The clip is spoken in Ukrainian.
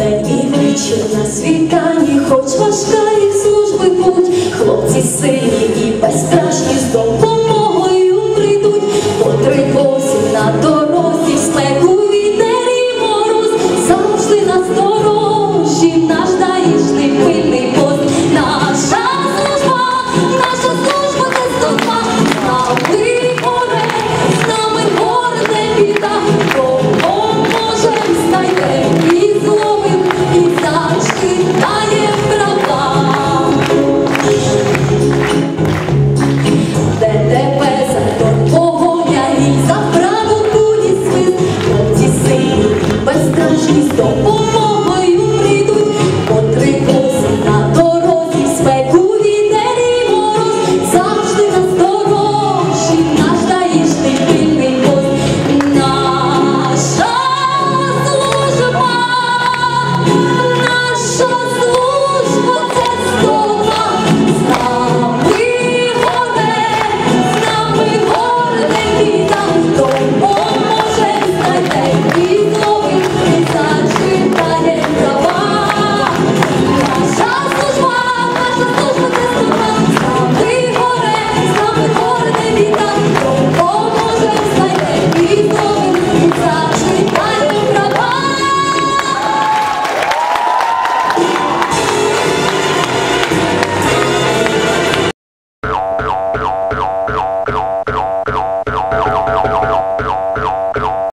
День і вечір на світанні, хоч важка їх служби путь, хлопці сині. X2.